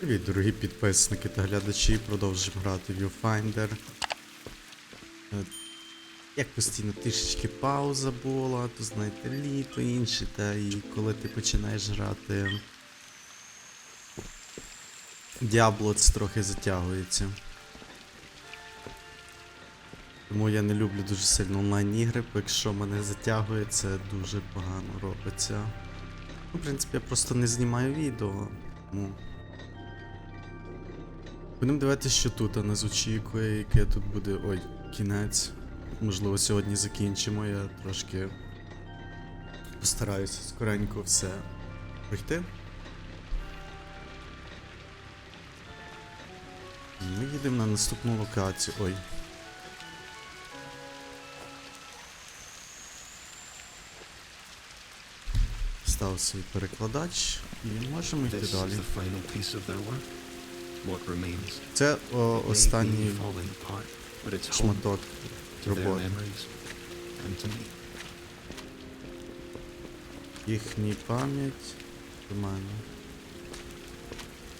Привіт, дорогі підписники та глядачі. Продовжуємо грати Viewfinder. Е, Як постійно трішечки пауза була, то знаєте, літо інше, та і коли ти починаєш грати. Diablo це трохи затягується. Тому я не люблю дуже сильно онлайн-ігри, бо якщо мене затягує, це дуже погано робиться. Ну, в принципі, я просто не знімаю відео. Тому Будемо дивитися, що тут нас очікує, яке тут буде. Ой, кінець. Можливо, сьогодні закінчимо. Я трошки постараюся скоренько все пройти. Ми їдемо на наступну локацію. Ой. Став свій перекладач і можемо йти далі. Це о, останній шматок роботи. Їхній пам'ять до мене.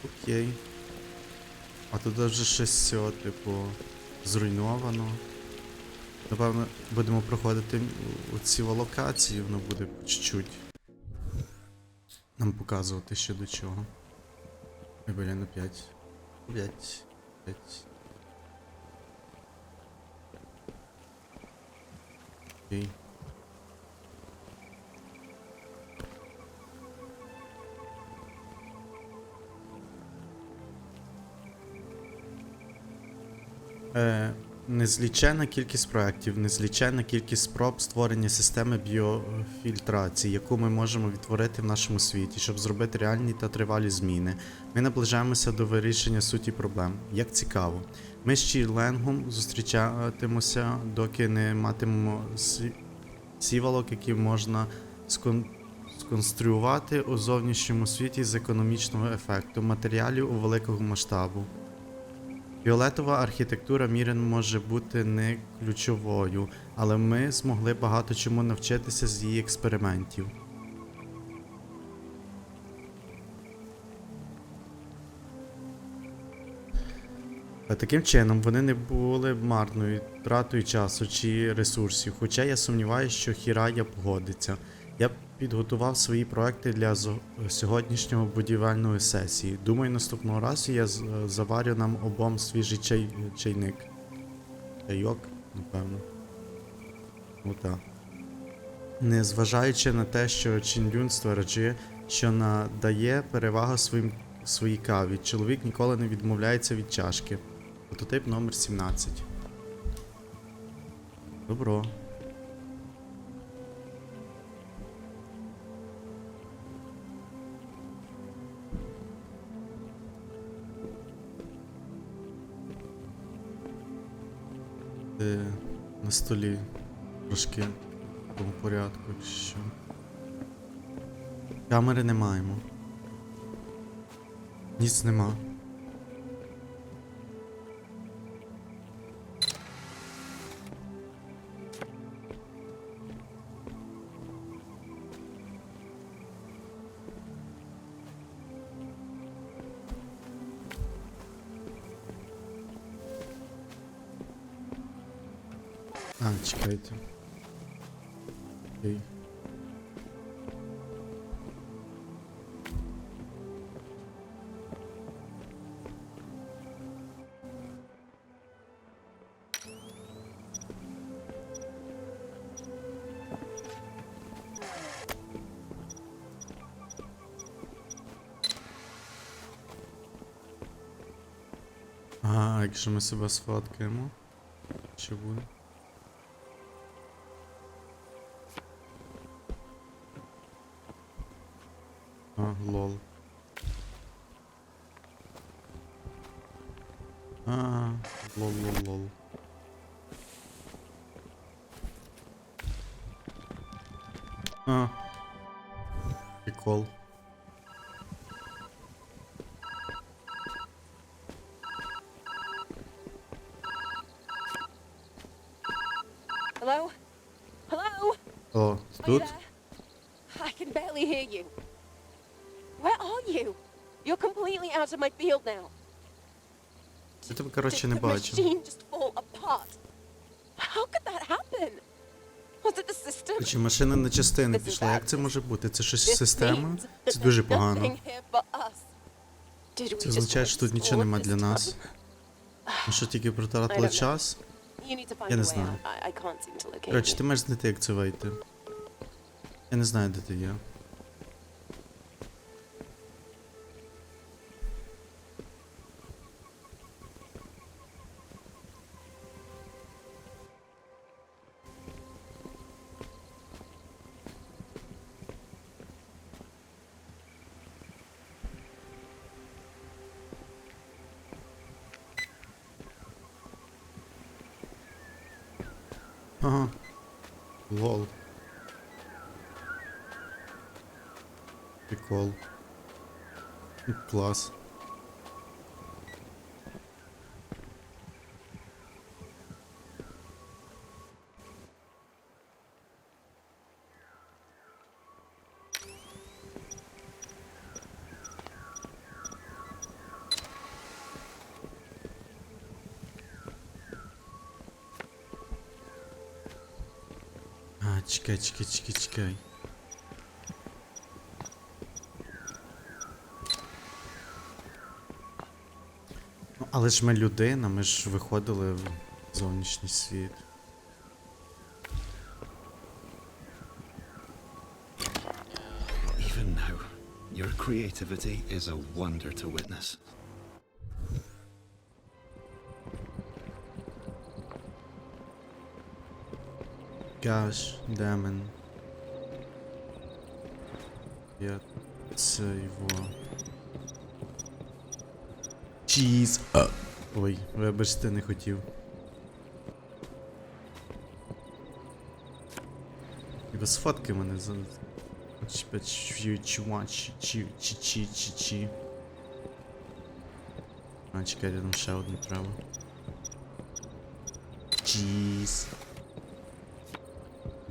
Окей. А тут вже щось все, типу, зруйновано. Напевно, будемо проходити у ці локації, воно буде чуть-чуть. Нам показувати що до чого. Ой, на 5. 5. 5. Окей. Е, незліченна кількість проєктів, незліченна кількість спроб створення системи біофільтрації, яку ми можемо відтворити в нашому світі, щоб зробити реальні та тривалі зміни. Ми наближаємося до вирішення суті проблем. Як цікаво. Ми з Чіленгом зустрічатимемося, доки не матимемо сі- сівалок, які можна скон... сконструювати у зовнішньому світі з економічного ефекту, матеріалів у великого масштабу. Фіолетова архітектура мірен може бути не ключовою, але ми змогли багато чому навчитися з її експериментів. Таким чином, вони не були марною тратою часу чи ресурсів, хоча я сумніваюся, що Хірая погодиться. Я підготував свої проекти для сьогоднішнього будівельної сесії. Думаю, наступного разу я заварю нам обом свіжий чай, чайник. Чайок, напевно. Ота. Незважаючи на те, що Чінлюн стверджує, що надає перевагу своїм, своїй каві, чоловік ніколи не відмовляється від чашки. Прототип номер 17. Добро. Е, на столі трошки в тому порядку, що. Камери не маємо. Ніц нема. Чекайте. Окей. А, якщо ми себе сфоткаємо, що буде? Лол. А, лол, лол, лол. А. Прикол. Hello? Hello? О, тут? Я тебе, коротше, не бачу. Коротше, машина на частини пішла. Як це може бути? Це щось система? Це дуже погано. Це означає, що тут нічого немає для нас. Ми що тільки протратили час? Я не знаю. Коротше, ти маєш знайти, як це вийти. Я не знаю, де ти є. Ага. Лол. Прикол. Класс. А, чекай, чекай, чекай, чекай. Ну, але ж ми людина, ми ж виходили в зовнішній світ. Even now, your creativity is a wonder to witness. Gosh, демон. Я це його. Чіз. Ой, вибачте, не хотів. Ніби сфотки мене за. Чувач, чи чи чи чи чи. А, чекай, там ще одне треба. Чіз.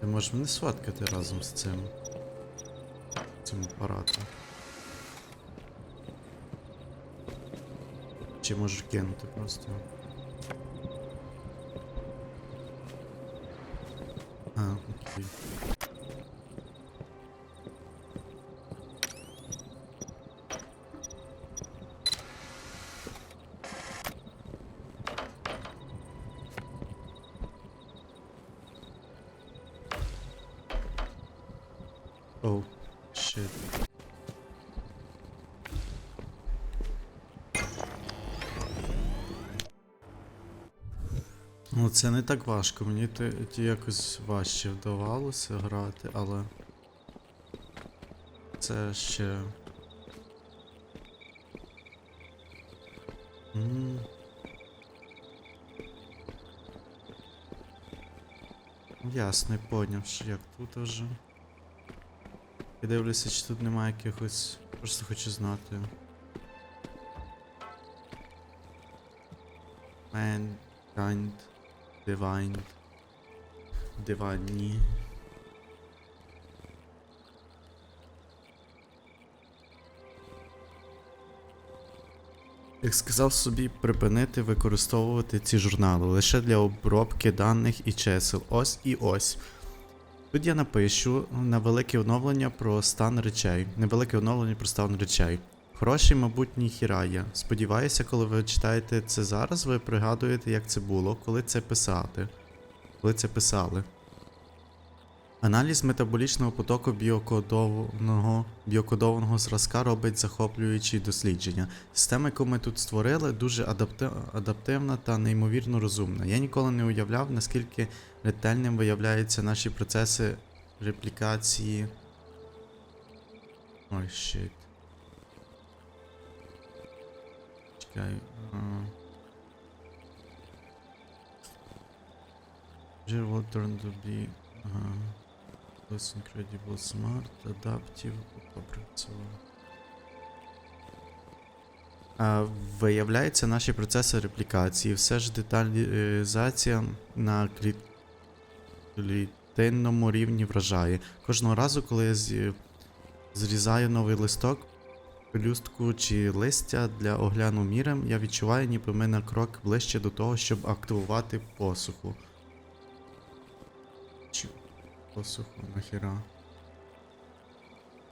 Ти можеш мене сваткати разом з цим. Цим апаратом. Чи можеш кинути просто. А, окей. Oh, shit. Ну, це не так важко, мені ті, якось важче вдавалося грати, але. Це ще. М. Ясно, поняв, що як тут уже. Я дивлюся, чи тут немає якихось. Просто хочу знати. Mankind. Divine. Диванні. Як сказав собі, припинити використовувати ці журнали лише для обробки даних і чисел. Ось і ось. Тут я напишу на велике оновлення про стан речей. Невелике оновлення про стан речей. Хороший, мабуть, ніхіра є. Сподіваюся, коли ви читаєте це зараз, ви пригадуєте, як це було, коли це писати. Коли це писали. Аналіз метаболічного потоку біокодованого, біокодованого зразка робить захоплюючі дослідження. Система, яку ми тут створили, дуже адапти... адаптивна та неймовірно розумна. Я ніколи не уявляв, наскільки ретельним виявляються наші процеси реплікації. Ой, щит. Чекай. turn to be uh, less incredible smart, adaptive. Попрацював. А, виявляється, наші процеси реплікації, все ж деталізація на клі... клітинному рівні вражає. Кожного разу, коли я зрізаю новий листок, пелюстку чи листя для огляну мірем, я відчуваю, ніби ми на крок ближче до того, щоб активувати посуху. Посуху нахіра.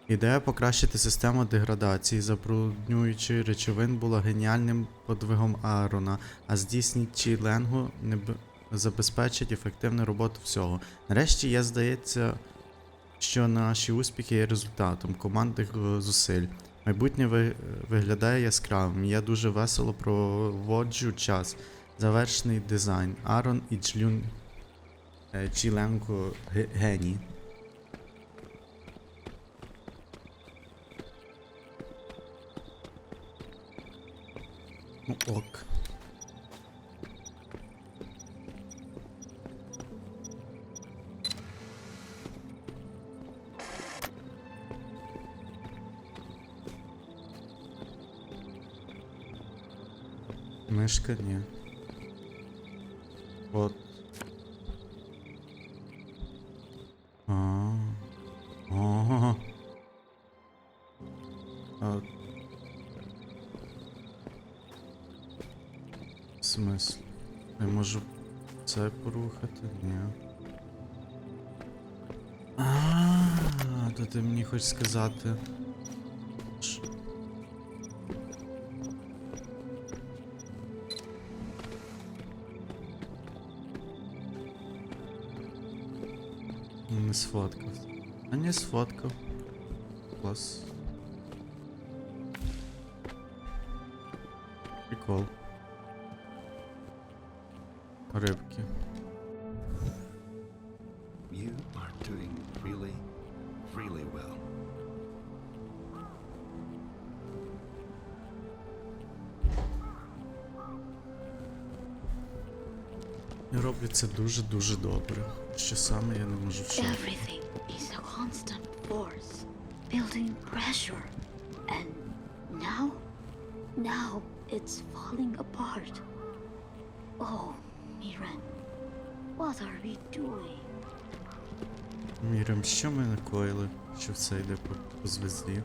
Ідея покращити систему деградації, забруднюючи речовин, була геніальним подвигом Аарона, а здійснюючи Ленгу не б... забезпечить ефективну роботу всього. Нарешті я здається, що наші успіхи є результатом командних зусиль. Майбутнє ви... виглядає яскравим. Я дуже весело проводжу час. Завершений дизайн. Аарон і Джлюн Чіленко ге- геній. Ну ок. Мишка ні. От. А. В? Я можу це порухати? Ні. А, то ти мені хочеш сказати. Не сфоткав. А не сфоткав. Клас. Прикол. Рибки. You are doing really, really well. Я роблю це дуже-дуже добре. Що саме я не можу вчити. Everything is a constant force, building pressure. And now, now it's falling apart. Oh, Miran, what are we doing? Міром, що ми накоїли, що все йде по звезді?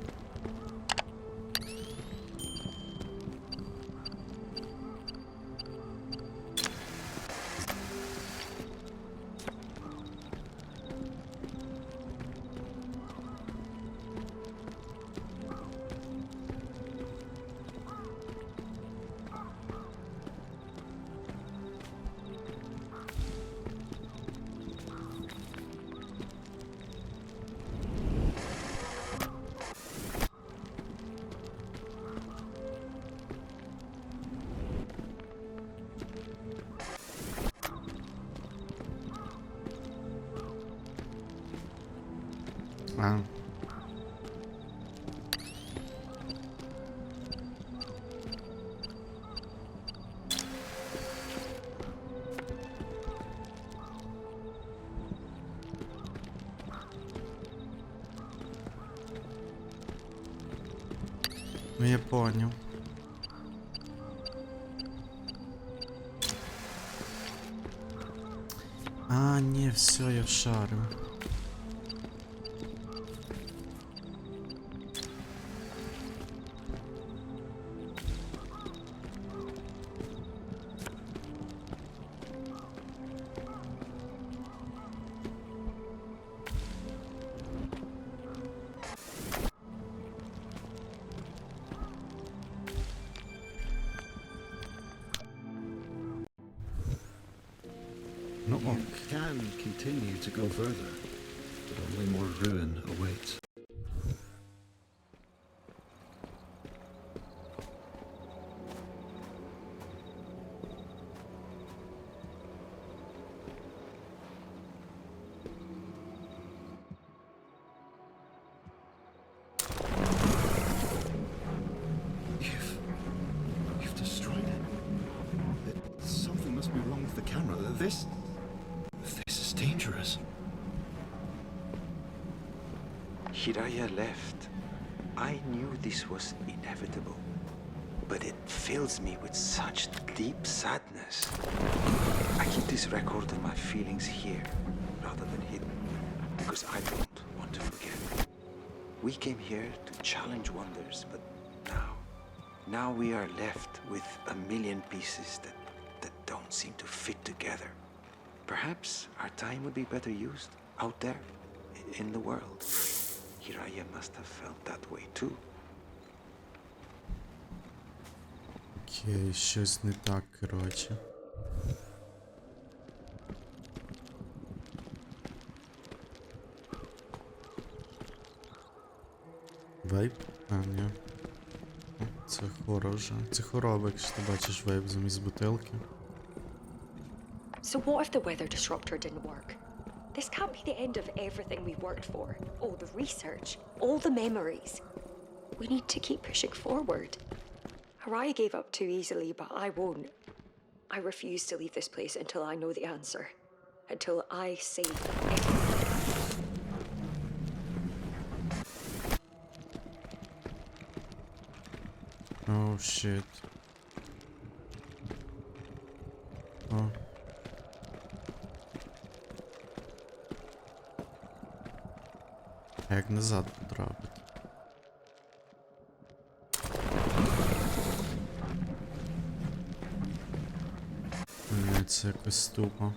А. Ну я понял. А, не, все, я вшарю. Ну continue to go further, but only more ruin awaits. You've destroyed it. Something must be wrong with the camera. This dangerous. Hiraya left. I knew this was inevitable, but it fills me with such deep sadness. I keep this record of my feelings here rather than hidden, because I don't want to forget. We came here to challenge wonders, but now, now we are left with a million pieces that, that don't seem to fit together. Perhaps our time would be better used out there in the world. Hiraya must have felt that way too. Окей, щось не так, коротше. Вейп? А, ні. Це хора. Це хвороба, якщо ти бачиш вейп замість бутилки. So what if the weather disruptor didn't work? This can't be the end of everything we worked for. All the research, all the memories. We need to keep pushing forward. Harai gave up too easily, but I won't. I refuse to leave this place until I know the answer. Until I save everyone. Oh shit. Назад потрапити? Ні, це якось тупо.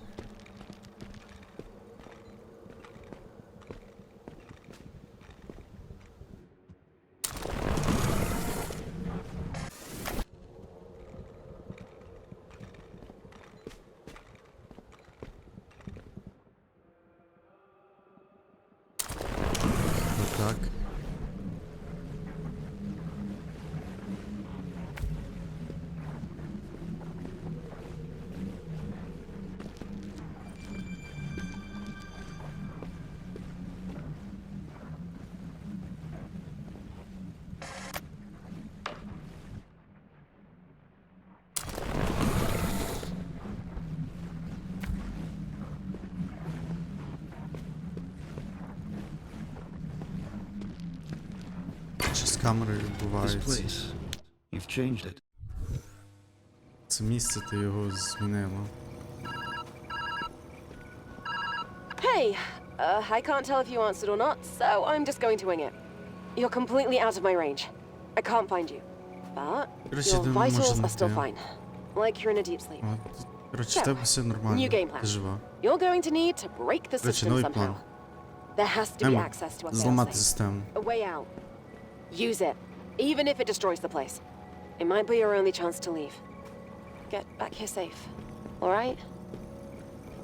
Що з камерою This відбувається? place. You've changed it. Це місце ти його змінила. Hey, uh, I can't tell if you answered or not, so I'm just going to wing it. You're completely out of my range. I can't find you. But Короче, your ти не vitals можеш are still знайти. fine. Like you're in a deep sleep. От, коротше, в So, тебе все нормально. new game plan. Ти жива. You're going to need to break the Коротше, system новий somehow. план. There has to be Ема, access to a зламати failsafe. систему. A way out. Use it, even if it destroys the place. It might be your only chance to leave. Get back here safe. All right?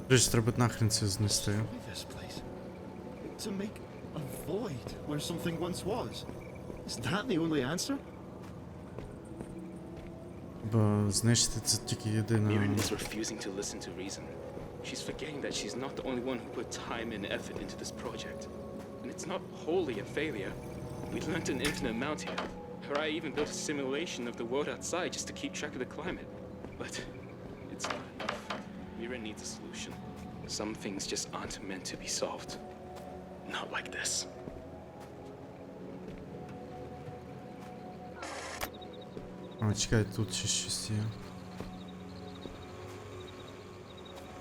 Коротше, треба нахрен це знести. Destroy this place. To make a void where something once was. Is that the only answer? Бо знищити це тільки єдина. Mirren is refusing to listen to reason. She's forgetting that she's not the only one who put time and effort into this project. And it's not wholly a failure. We learned an infinite amount here. Harai even built a simulation of the world outside just to keep track of the climate. But it's not enough. Mirren needs a solution. Some things just aren't meant to be solved. Not like this. А, чекай, тут ще щось є.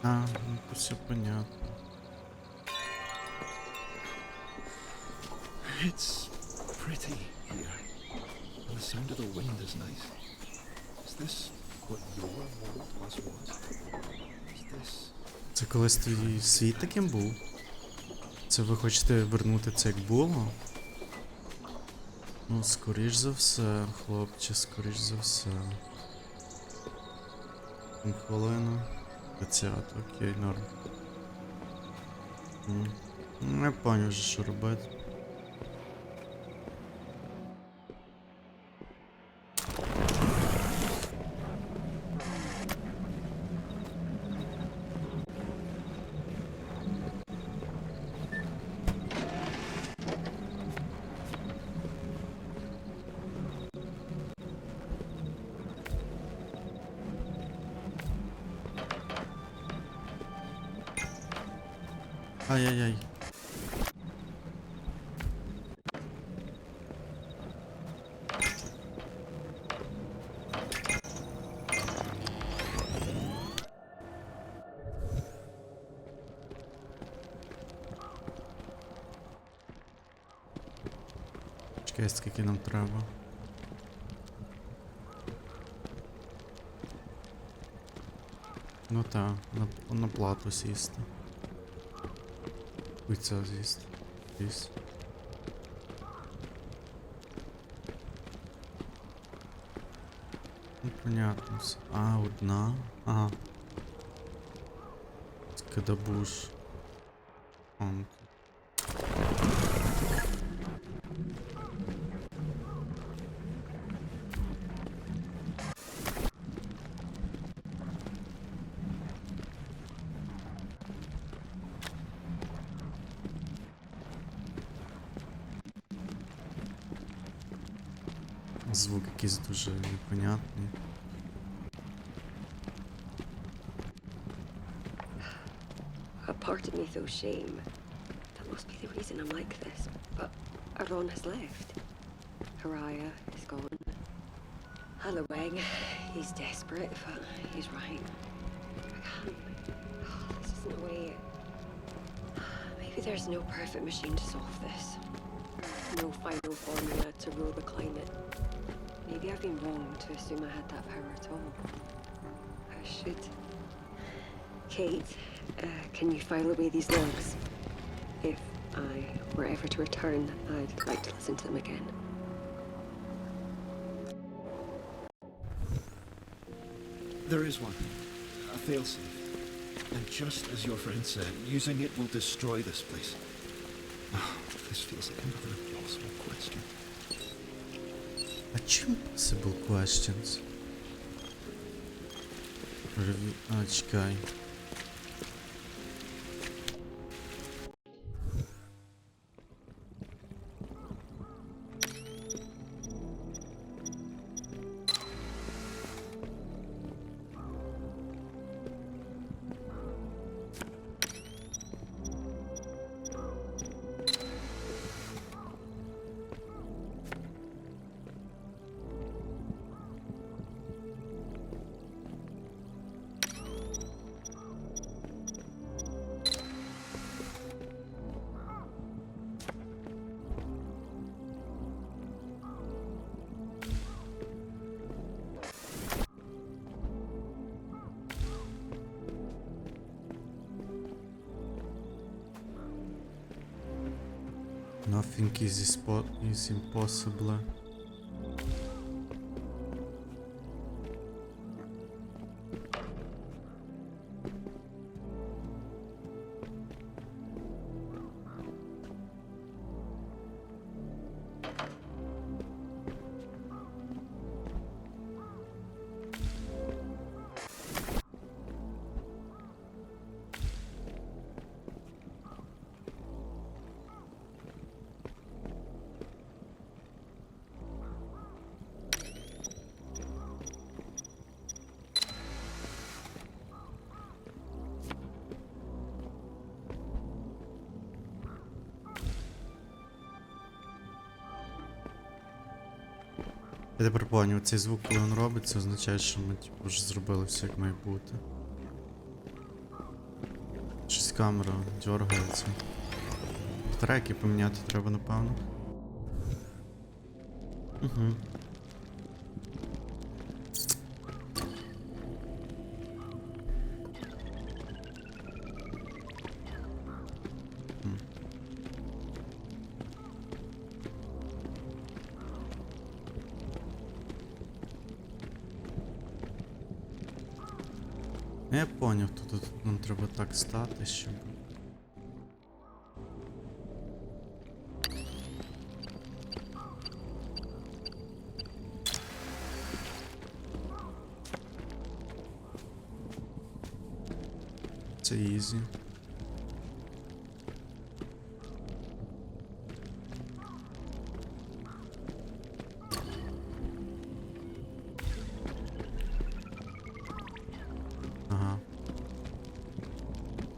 А, ну то все понятно. It's pretty here. And the sound of the wind is nice. Is this what your world once was? Is this Це колись твій світ таким був? Це ви хочете вернути це як було? Ну, скоріш за все, хлопче, скоріш за все. Хвилина. 20, окей, норм. Поняв вже, що робити. Ай-яй-яй. Чекай, скільки нам треба. Ну так, на, на плату сісти. Ой, це з'їсти. З'їсть. Ну, понятно все. А, одна. Ага. Скадабуш. Он. Звук якийсь дуже непонятний. A part of me feels shame. That must be the reason I'm like this. But Aron has left. Haraya is gone. Halloween, he's desperate, but he's right. I can't. This isn't the way. Maybe there's no perfect machine to solve this. No final formula to rule the climate. Maybe I've been wrong to assume I had that power at all. I should. Kate, uh, can you file away these logs? If I were ever to return, I'd like to listen to them again. There is one. A failsafe. And just as your friend said, using it will destroy this place. Ah, this feels like another impossible question. А чим possible questions? Реві... А, чекай. Nothing is, is impossible. Я тепер поняв, цей звук, коли він робиться, означає, що ми типу, вже зробили все як має бути. Щось камера дергається. Треки поміняти треба, напевно. Угу. Я поняв, тут, тут нам треба так стати, щоб. Це ізі.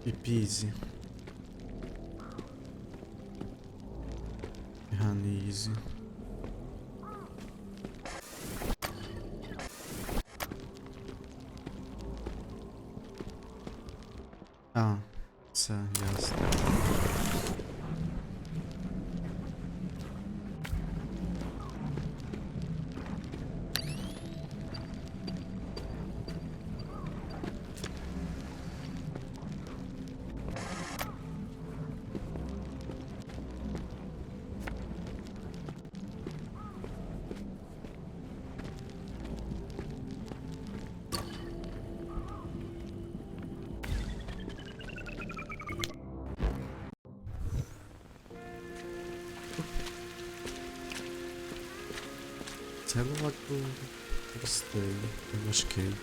E pise. Ranise. Це левак був простий, важкий.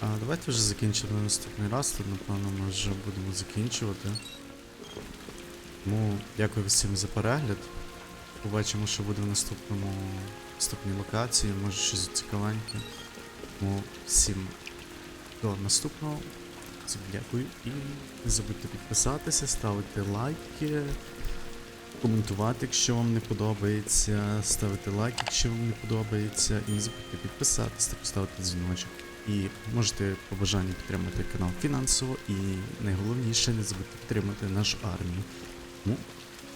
А давайте вже закінчимо на наступний раз, тут напевно ми вже будемо закінчувати. Тому дякую всім за перегляд. Побачимо, що буде в наступному наступній локації, може щось цікавеньке. Тому всім до наступного. Дякую і не забудьте підписатися, ставити лайки коментувати, якщо вам не подобається, ставити лайк, якщо вам не подобається, і не забудьте підписатися та поставити дзвіночок. І можете по бажанню підтримати канал фінансово і найголовніше не забудьте підтримати нашу армію. Ну,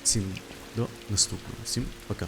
всім до наступного. Всім пока.